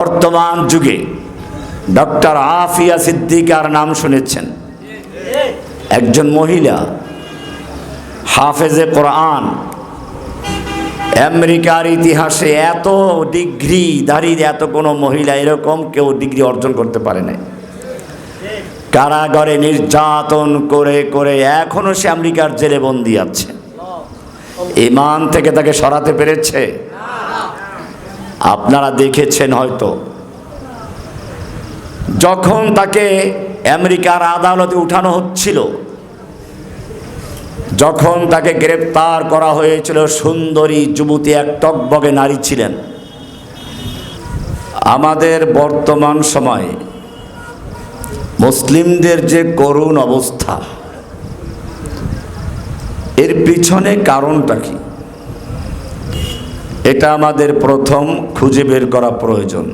বর্তমান যুগে ডক্টর আফিয়া সিদ্দিকার নাম শুনেছেন। একজন মহিলা হাফেজে কোরআন, আমেরিকার ইতিহাসে এত ডিগ্রি দাঁড়িয়ে এত কোনো মহিলা এরকম কেউ ডিগ্রি অর্জন করতে পারে না কারাগারে নির্যাতন করে করে এখনও সে আমেরিকার জেলে বন্দি আছে। ইমান থেকে তাকে সরাতে পেরেছে। আপনারা দেখেছেন হয়তো। যখন তাকে আমেরিকার আদালতে উঠানো হচ্ছিল, যখন তাকে গ্রেপ্তার করা হয়েছিল, সুন্দরী যুবতী এক টকবগে নারী ছিলেন। আমাদের বর্তমান সময়ে মুসলিমদের যে করুণ অবস্থা, এর পিছনে কারণটা কি? এটা আমাদের প্রথম খুঁজে বের করা প্রয়োজন।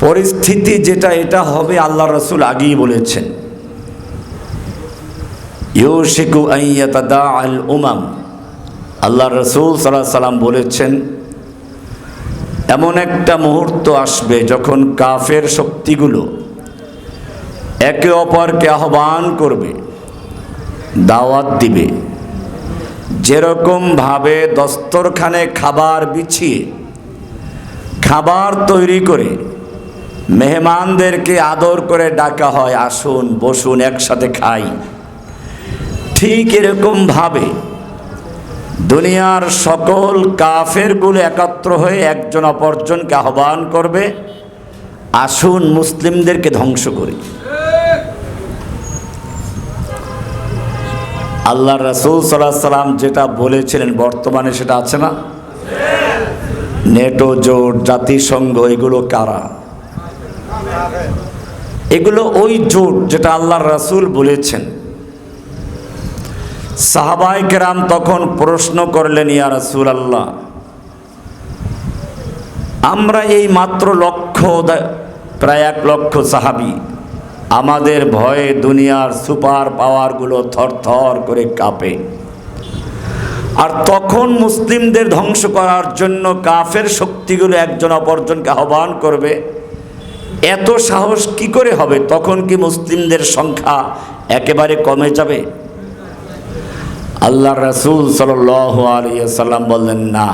পরিস্থিতি যেটা, এটা হবে আল্লাহ রসুল আগেই বলেছেন। ইউশিকু আইয়াতাদা আল উমাম। আল্লাহ রসুল সাল্লাহ সাল্লাম বলেছেন, এমন একটা মুহূর্ত আসবে যখন কাফের শক্তিগুলো একে অপরকে আহ্বান করবে, দাওয়াত দিবে। যেরকমভাবে দস্তরখানে খাবার বিছিয়ে, খাবার তৈরি করে মেহমানদেরকে আদর করে ডাকা হয়, আসুন, বসুন, একসাথে খাই। ঠিক এরকমভাবে দুনিয়ার সকল কাফেরগুলো একত্র হয়ে একজন অপরজনকে আহ্বান করবে, আসুন মুসলিমদেরকে ধ্বংস করি। আল্লাহ রসুল সাল্লাহ সাল্লাম যেটা বলেছিলেন, বর্তমানে সেটা আছে না? নেটো, জোট, জাতিসংঘ, এগুলো কারা? এগুলো ওই জোট যেটা আল্লাহ রাসুল বলেছেন। সাহাবাই কেরাম তখন প্রশ্ন করলেন, ইয়া রাসুল আল্লাহ আমরা এই মাত্র লক্ষ, প্রায় এক লক্ষ সাহাবি আমাদের ভয়ে দুনিয়ার সুপার পাওয়ারগুলো থরথর করে কাঁপে। আর তখন মুসলিমদের ধ্বংস করার জন্য কাফের শক্তিগুলো একজন অপরজনকে আহ্বান করবে, এত সাহস কি করে হবে? তখন কি মুসলিমদের সংখ্যা একেবারে কমে যাবে? আল্লাহ রসুল সাল্লাম বললেন, না।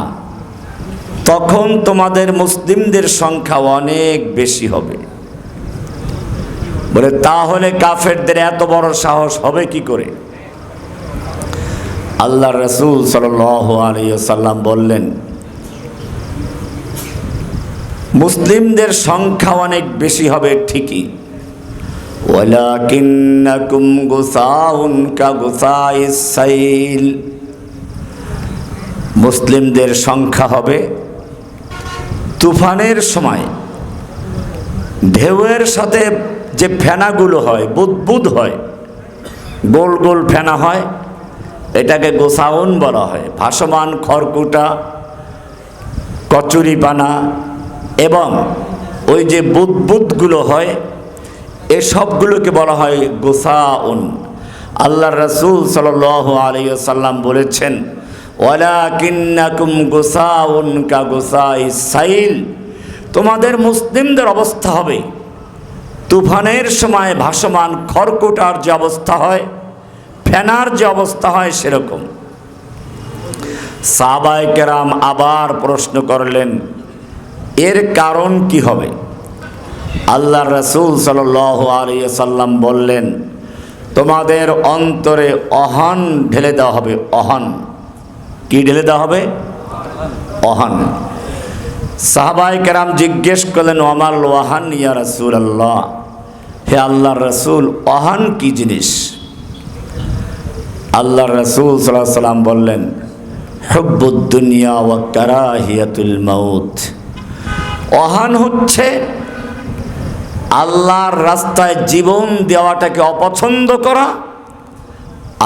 তখন তোমাদের মুসলিমদের সংখ্যা অনেক বেশি হবে। বলে, তাহলে কাফেরদের এত বড় সাহস হবে কি করে? আল্লাহ রসুল সাল্লাম বললেন, মুসলিমদের সংখ্যা অনেক বেশি হবে ঠিকই। মুসলিমদের সংখ্যা হবে তুফানের সময়, ঢেউয়ের সাথে যে ফেনাগুলো হয় বুদবুদ হয়, গোল গোল ফেনা হয়, এটাকে গোসাউন বলা হয়। ভাসমান খড়কুটা, কচুরিপানা এবং ওই যে বুদবুদগুলো হয় এসবগুলোকে বলা হয় গোসাউন। আল্লাহ রসুল সাল আলী সাল্লাম বলেছেন গোসাউন কা তোমাদের মুসলিমদের অবস্থা হবে তুফানের সময় ভাসমান খড়কুটার যে অবস্থা হয়, ফেনার যে অবস্থা হয় সেরকম। সাবাই কেরাম আবার প্রশ্ন করলেন, এর কারণ কি হবে? আল্লাহ রসুল সাল আলী সাল্লাম বললেন, তোমাদের অন্তরে অহন ঢেলে দেওয়া হবে, অহন। কি ঢেলে দেওয়া হবে? অহন। সাহাবাই কেরাম জিজ্ঞেস করলেন ওমাল ওয়াহান ইয়া রসুল আল্লাহ হে আল্লাহ রসুল, অহান কি জিনিস? আল্লাহ রসুল সাল্লাহ সাল্লাম বললেন হব্বুদ্দুনিয়া ওয়া কারাহিয়াতুল মাউত। অহান হচ্ছে আল্লাহর রাস্তায় জীবন দেওয়াটাকে অপছন্দ করা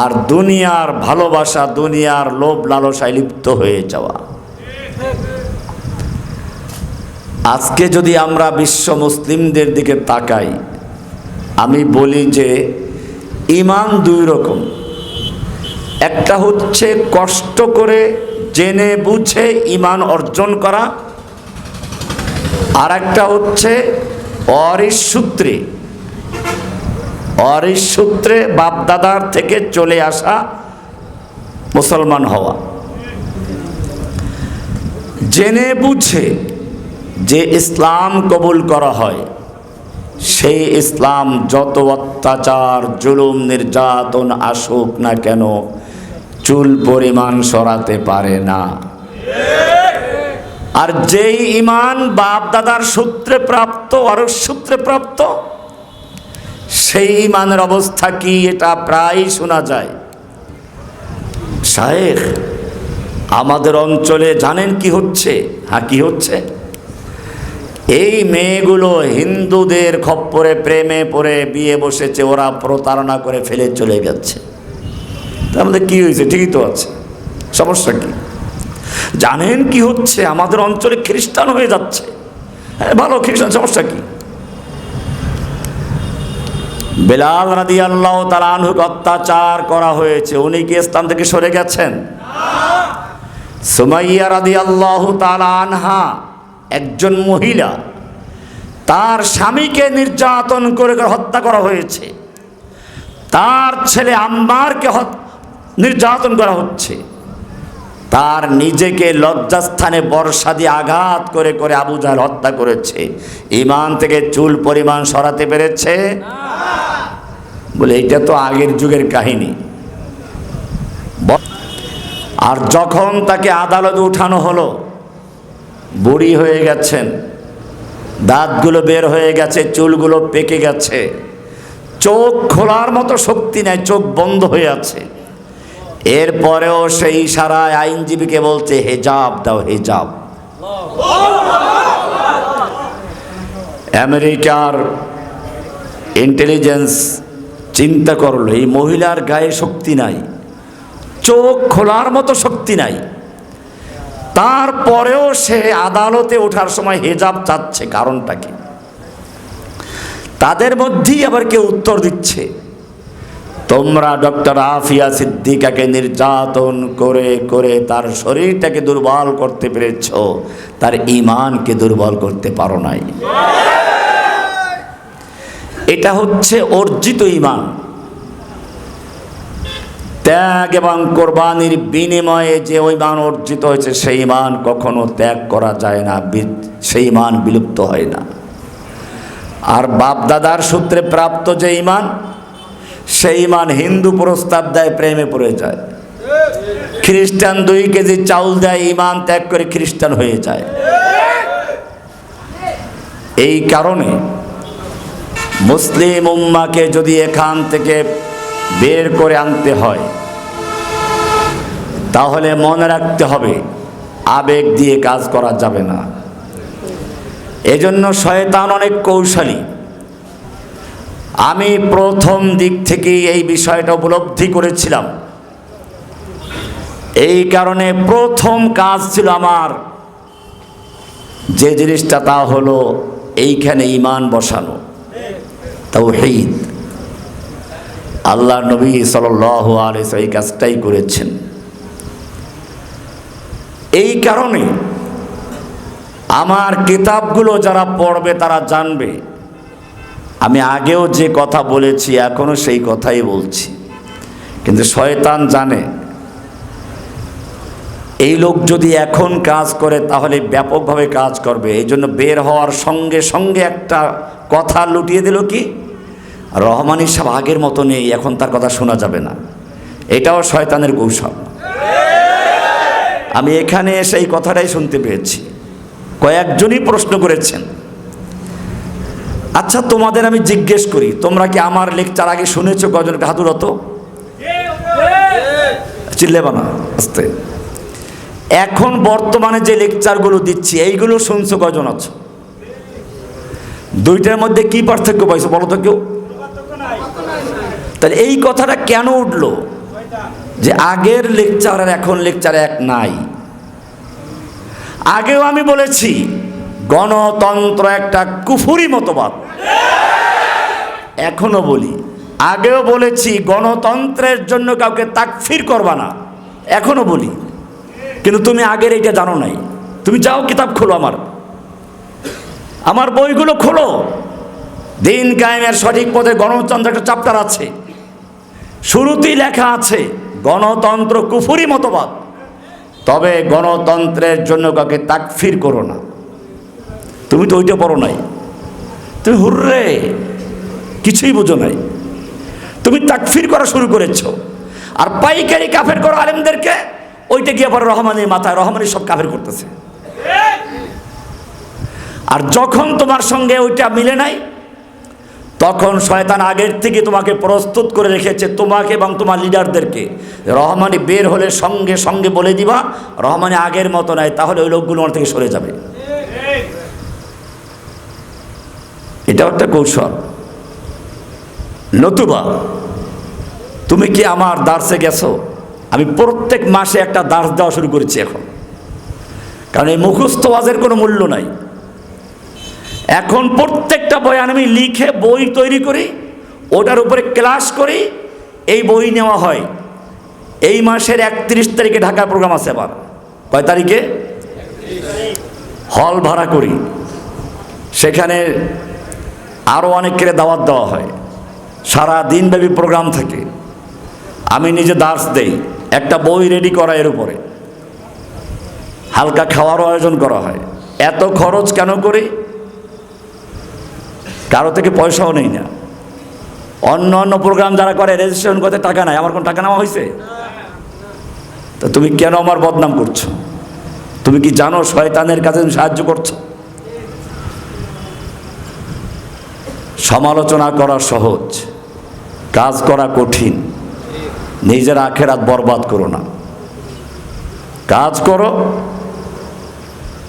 আর দুনিয়ার ভালোবাসা, দুনিয়ার লোভ লালসায় লিপ্ত হয়ে যাওয়া। আজকে যদি আমরা বিশ্ব মুসলিমদের দিকে তাকাই আমি বলি যে ইমান দুই রকম। একটা হচ্ছে কষ্ট করে জেনে বুঝে ইমান অর্জন করা আর একটা হচ্ছে অরিস সূত্রে অরিস সূত্রে বাপদাদার থেকে চলে আসা মুসলমান হওয়া। জেনে বুঝে যে ইসলাম কবুল করা হয় সেই ইসলাম যত অত্যাচার, জুলুম, নির্যাতন আসুক না কেন, চুল পরিমাণ সরাতে পারে না। আর যেই ইমান বাপ দাদার সূত্রে প্রাপ্ত আর সূত্রে প্রাপ্ত, সেই ইমানের অবস্থা কি এটা প্রায় শোনা যায়। শায়েখ, আমাদের অঞ্চলে জানেন কি হচ্ছে? হ্যাঁ কি হচ্ছে? এই মেয়েগুলো হিন্দুদের খপ্পরে প্রেমে পড়ে বিয়ে বসেছে, ওরা প্রতারণা করে ফেলে চলে যাচ্ছে তার মধ্যে কী হয়েছে? ঠিকই তো আছে। সমস্যা কি? জানেন কি হচ্ছে? আমাদের অঞ্চলে খ্রিস্টান হয়ে যাচ্ছে। হ্যাঁ ভালো খ্রিস্টান, সমস্যা কি? বেলাল রাদি আল্লাহ তালা আনহুক অত্যাচার করা হয়েছে। উনি কি স্থান থেকে সরে গেছেন? সুমাইয়া রাদি আল্লাহ তালা আনহা। একজন মহিলা তার স্বামীকে নির্যাতন করে হত্যা করা হয়েছে। তার ছেলে আম্বারকে নির্যাতন করা হচ্ছে। তার নিজেকে লজ্জাস্থানে বর্ষা দিয়ে আঘাত করে করে আবু জাহেল হত্যা করেছে। ইমান থেকে চুল পরিমাণ সরাতে পেরেছে। বলে এটা তো আগের যুগের কাহিনী। আর যখন তাকে আদালতে উঠানো হলো বুড়ি হয়ে গেছেন। দাঁতগুলো বের হয়ে গেছে, চুলগুলো পেকে গেছে। চোখ খোলার মতো শক্তি নাই, চোখ বন্ধ হয়ে আছে। এরপরেও সেই ইশারায় আইনজীবীকে বলছে, হেজাব দাও, হেজাব। আমেরিকার ইন্টেলিজেন্স চিন্তা করল, এই মহিলার গায়ে শক্তি নাই, চোখ খোলার মতো শক্তি নাই। তারপরেও সে আদালতে ওঠার সময় হেজাব চাচ্ছে, কারণটা কি? তাদের মধ্যেই আবার কেউ উত্তর দিচ্ছে। তোমরা ডক্টর আফিয়া সিদ্দিকাকে নির্যাতন করে করে তার শরীরটাকে দুর্বল করতে পেরেছ, তার ইমানকে দুর্বল করতে পারো নাই। এটা হচ্ছে অর্জিত ইমান ত্যাগ এবং কোরবানির বিনিময়ে যে ওই মান অর্জিত হয়েছে, সেই মান কখনো ত্যাগ করা যায় না সেই মান বিলুপ্ত হয় না। আর বাপদাদার সূত্রে প্রাপ্ত যে ইমান সেই ইমান হিন্দু প্রস্তাব দেয়, প্রেমে পড়ে যায়। খ্রিস্টান দুই কেজি চাউল দেয় ইমান ত্যাগ করে খ্রিস্টান হয়ে যায়। এই কারণে মুসলিম উম্মাকে যদি এখান থেকে বের করে আনতে হয়। তাহলে মনে রাখতে হবে, আবেগ দিয়ে কাজ করা যাবে না। এজন্য শয়তান অনেক কৌশলী। আমি প্রথম দিক থেকেই এই বিষয়টা উপলব্ধি করেছিলাম। এই কারণে প্রথম কাজ ছিল আমার যে জিনিসটা তা হলো, এইখানে ইমান বসানো তাও তাওহীদ। আল্লাহ নবী সাল আলিস এই কাজটাই করেছেন। এই কারণে আমার কিতাবগুলো যারা পড়বে তারা জানবে। আমি আগেও যে কথা বলেছি এখনও সেই কথাই বলছি। কিন্তু শয়তান জানে, এই লোক যদি এখন কাজ করে তাহলে ব্যাপকভাবে কাজ করবে। এই জন্য বের হওয়ার সঙ্গে সঙ্গে একটা কথা লুটিয়ে দিল কি? রহমান সাহেব আগের মতো নেই, এখন তার কথা শোনা যাবে না। এটাও শয়তানের কৌশল। আমি এখানে এসে এই কথাটাই শুনতে পেয়েছি। কয়েকজনই প্রশ্ন করেছেন। আচ্ছা তোমাদের আমি জিজ্ঞেস করি, তোমরা কি আমার লেকচার আগে শুনেছো কজনকে হাতুরত চিল্লেবা না আস্তে। এখন বর্তমানে যে লেকচারগুলো দিচ্ছি, এইগুলো শুনছো কজন আছো? দুইটার মধ্যে কি পার্থক্য পাইছো বলো তো কেউ? তাহলে এই কথাটা কেন উঠল? যে আগের লেকচার আর এখন লেকচার এক নাই। আগেও আমি বলেছি, গণতন্ত্র একটা কুফুরি মতবাদ। এখনও বলি, আগেও বলেছি, গণতন্ত্রের জন্য কাউকে তাকফির করবা না। এখনও বলি। কিন্তু তুমি আগের এইটা জানো নাই। তুমি যাও কিতাব খোলো আমার। আমার বইগুলো খোলো। দিন কায়েমের সঠিক পথে গণতন্ত্র একটা চাপ্টার আছে। শুরুতেই লেখা আছে গণতন্ত্র কুফুরি মতবাদ। তবে গণতন্ত্রের জন্য কাউকে তাকফির করো না। তুমি তো ওইটা পড়ো নাই। তুমি হুররে কিছুই বুঝো নাই। তুমি তাকফির করা শুরু করেছ। আর পাইকারি কাফের করো আলেমদেরকে ওইটা গিয়ে পরে রহমানের মাথায় রহমানি সব কাফের করতেছে। আর যখন তোমার সঙ্গে ওইটা মিলে নাই তখন শয়তান আগের থেকে তোমাকে প্রস্তুত করে রেখেছে, তোমাকে এবং তোমার লিডারদেরকে। রহমানি বের হলে সঙ্গে সঙ্গে বলে দিবা রহমানি আগের মতো নাই তাহলে ওই লোকগুলো আমার থেকে সরে যাবে। এটাও একটা কৌশল। নতুবা, তুমি কি আমার দার্সে গেছো? আমি প্রত্যেক মাসে একটা দার্স দেওয়া শুরু করেছি এখন। কারণ এই মুখস্থ ওয়াজের কোনো মূল্য নাই। এখন প্রত্যেকটা বয়ান আমি লিখে বই তৈরি করি, ওটার উপরে ক্লাস করি, এই বই নেওয়া হয়। এই মাসের একত্রিশ তারিখে ঢাকার প্রোগ্রাম আছে আবার কয় তারিখে? হল ভাড়া করি। সেখানে আরও অনেকের দাওয়াত দেওয়া হয়। সারা দিনব্যাপী প্রোগ্রাম থাকে। আমি নিজে দাস দেই। একটা বই রেডি করা এর উপরে। হালকা খাওয়ারও আয়োজন করা হয়। এত খরচ কেন করি? কারও থেকে পয়সাও নেই না। অন্য অন্য প্রোগ্রাম যারা করে রেজিস্ট্রেশন করতে টাকা নাই। আমার কোনো টাকা নেওয়া হয়েছে? তা তুমি কেন আমার বদনাম করছ? তুমি কি জানো শয়তানের কাছে তুমি সাহায্য করছ? সমালোচনা করা সহজ, কাজ করা কঠিন। নিজের আখেরাত বরবাদ করো না। কাজ করো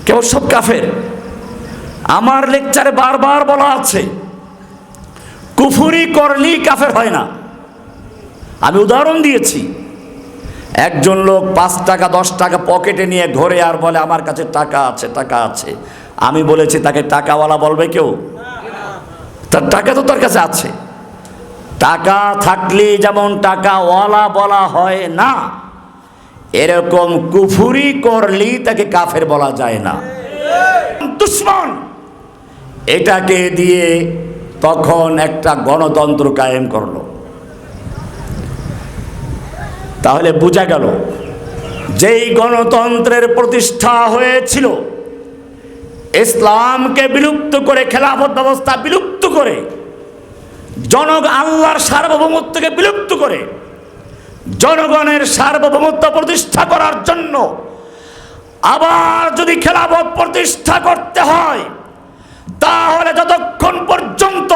কেউ সব কাফের। আমার লেকচারে বারবার বলা আছে, কুফুরি করলেই কাফের হয় না। আমি উদাহরণ দিয়েছি, একজন লোক পাঁচ টাকা, দশ টাকা পকেটে নিয়ে ঘরে আর বলে, আমার কাছে টাকা আছে টাকা আছে। আমি বলেছি, তাকে টাকাওয়ালা বলবে কেউ? তার টাকা তো তার কাছে আছে। টাকা থাকলে যেমন টাকাওয়ালা বলা হয় না, এরকম কুফুরি করলেই তাকে কাফের বলা যায় না। দুশ্মন! এটাকে দিয়ে তখন একটা গণতন্ত্র কায়েম করল। তাহলে বোঝা গেল, যেই গণতন্ত্রের প্রতিষ্ঠা হয়েছিল, ইসলামকে বিলুপ্ত করে, খেলাফত ব্যবস্থা বিলুপ্ত করে, জনগ আল্লাহর সার্বভৌমত্বকে বিলুপ্ত করে, জনগণের সার্বভৌমত্ব প্রতিষ্ঠা করার জন্য আবার যদি খেলাফত প্রতিষ্ঠা করতে হয় তাহলে যতক্ষণ পর্যন্ত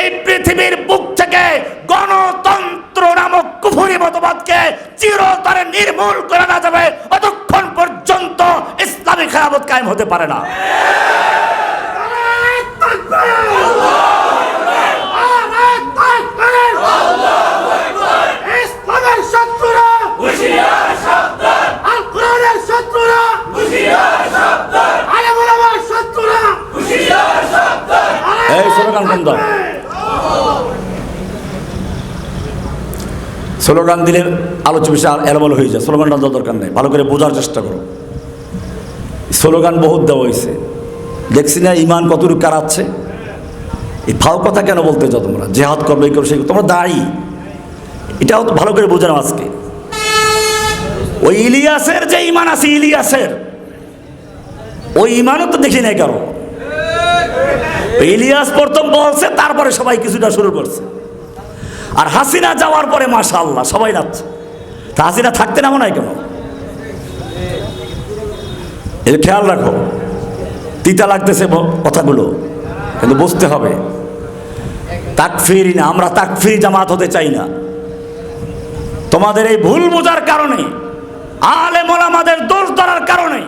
এই পৃথিবীর বুক থেকে গণতন্ত্র নামক কুফুরি মতবাদকে চিরতরে নির্মূল করে না যাবে, ততক্ষণ পর্যন্ত ইসলামী খেলাফত কায়েম হতে পারে না। স্লোগান বন্ধ। স্লোগান দিলে আলোচ্য বিষয় আর এলোমেল হয়ে যায়। স্লোগানটা দেওয়ার দরকার নেই। ভালো করে বোঝার চেষ্টা করো। স্লোগান বহুত দেওয়া হয়েছে। দেখছি না ইমান কতটুকু কারাচ্ছে এই ফাও কথা কেন বলতে চাও তোমরা? জেহাদ করবে এই করবে সেই তোমরা দায়ী। এটাও তো ভালো করে বোঝানো আজকে। ওই ইলিয়াসের যে ইমান আছে, ইলিয়াসের। ওই ইমানও তো দেখি নাই কারও। ইলিয়াস প্রথম বলছে, তারপরে সবাই কিছুটা শুরু করছে। আর হাসিনা যাওয়ার পরে মাশা আল্লাহ সবাই নাচছে তা হাসিনা থাকতে না মনে হয় কেন? এটা খেয়াল রাখো, তিতা লাগতেছে কথাগুলো, কিন্তু বুঝতে হবে। তাকফিরি না, আমরা তাকফিরি জামাত হতে চাই না। তোমাদের এই ভুল বোঝার কারণে, আলে আমাদের দোষ ধরার কারণে,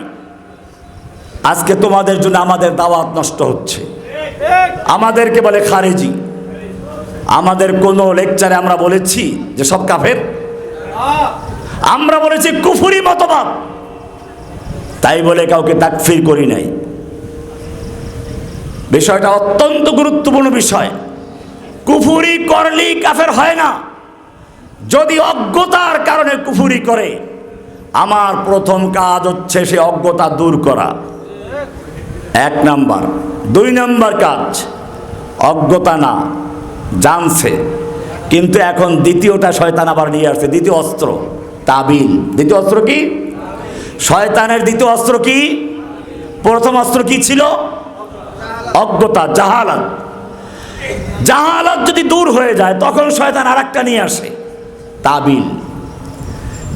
আজকে তোমাদের জন্য আমাদের দাওয়াত নষ্ট হচ্ছে। আমাদেরকে বলে খারেজি। আমাদের কোনো লেকচারে আমরা বলেছি যে সব কাফের। আমরা বলেছি কুফুরি মতবাদ। তাই বলে কাউকে তাকফির করি নাই। বিষয়টা অত্যন্ত গুরুত্বপূর্ণ বিষয়। কুফুরি করলেই কাফের হয় না। যদি অজ্ঞতার কারণে কুফুরি করে, আমার প্রথম কাজ হচ্ছে সে অজ্ঞতা দূর করা। এক নাম্বার। দুই নম্বর কাজ, অজ্ঞতা না, জানছে। কিন্তু এখন দ্বিতীয়টা শয়তান আবার নিয়ে আসছে, দ্বিতীয় অস্ত্র, তাবিল। দ্বিতীয় অস্ত্র কি? শয়তানের দ্বিতীয় অস্ত্র কি? প্রথম অস্ত্র কি ছিল? অজ্ঞতা, জাহালাত। জাহালাত যদি দূর হয়ে যায়, তখন শয়তান আর একটা নিয়ে আসে, তাবিল।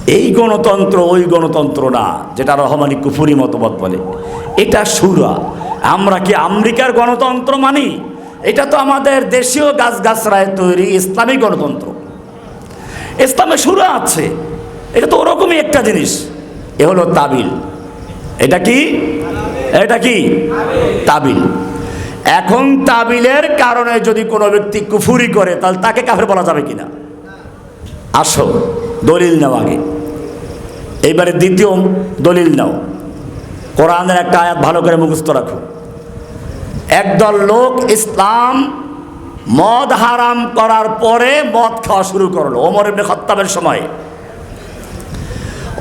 এই গণতন্ত্র ওই গণতন্ত্র না, যেটা রহমানি কুফুরি মতবাদ বলে। এটা সুরা। আমরা কি আমেরিকার গণতন্ত্র মানি? এটা তো আমাদের দেশীয় গাছগাছরায় তৈরি ইসলামী গণতন্ত্র। ইসলামে শুরু আছে। এটা তো ওরকমই একটা জিনিস। এ হলো তাবিল। এটা কি? এটা কি? তাবিল। এখন তাবিলের কারণে যদি কোনো ব্যক্তি কুফুরি করে, তাহলে তাকে কাফের বলা যাবে কিনা? আসো, দলিল নাও আগে। এইবারে দ্বিতীয় দলিল নাও। কোরআনের একটা আয়াত ভালো করে মুখস্থ রাখো। একদল লোক ইসলাম, মদ হারাম করার পরে মদ খাওয়া শুরু করল ওমর ইবনে খত্তাবের সময়।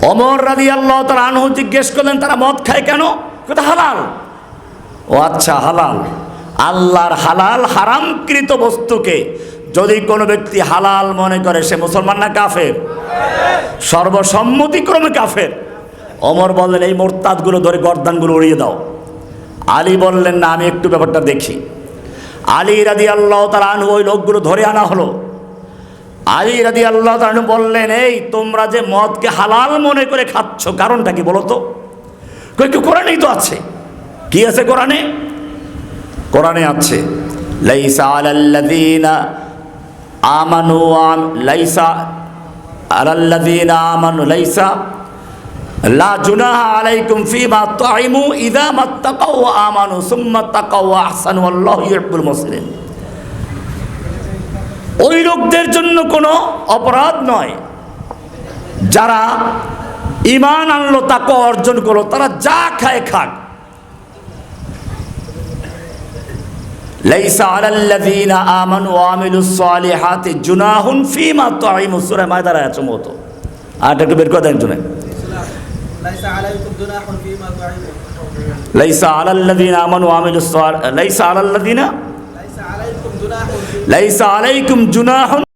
অমর রাজি আল্লাহ তার আনহু জিজ্ঞেস করলেন, তারা মদ খায় কেন? কথা হালাল। ও আচ্ছা হালাল। আল্লাহর হালাল হারামকৃত বস্তুকে যদি কোনো ব্যক্তি হালাল মনে করে, সে মুসলমান না কাফের? সর্বসম্মতিক্রমে কাফের। অমর বললেন, এই মোরতাদগুলো ধরে গর্দানগুলো উড়িয়ে দাও। আলী বললেন, না, আমি একটু ব্যাপারটা দেখি। আলী রাদি আল্লাহ তার আনহু ওই লোকগুলো ধরে আনা হলো। আলী রাদি আল্লাহ তালু বললেন, এই, তোমরা যে মদকে হালাল মনে করে খাচ্ছ, কারণটা কি বলো তো? কি কোরআনেই তো আছে। কি আছে কোরআনে? কোরআনে আছে, লাইসা আলাল্লাযীনা আমানু আম, লাইসা আলাল্লাযীনা আমানু, লাইসা লা জুনাহা আলাইকুম ফীমা তুইমু ইযা মাত্তাকাও ওয়া আমানু সুম্মা তাকাও ওয়া আহসানু আল্লাহু ইউহিব্বুল মুসলিমিন ওই লোকদের জন্য কোনো অপরাধ নয়। যারা ইমান আনলো তাকে অর্জন করল, তারা যা খায় খাক। লাইসা আলাল্লাযীনা আমানু ওয়া আমিলুস সালিহাতি জুনাহুন ফীমা তুইমু। সূরা মায়দার আয়াত সম্ভবত। আর একটু বের করে দেন একজনে ليس على الذين آمنوا وعملوا الصالحات ليس على الذين ليس عليكم جناح ليس عليكم جناح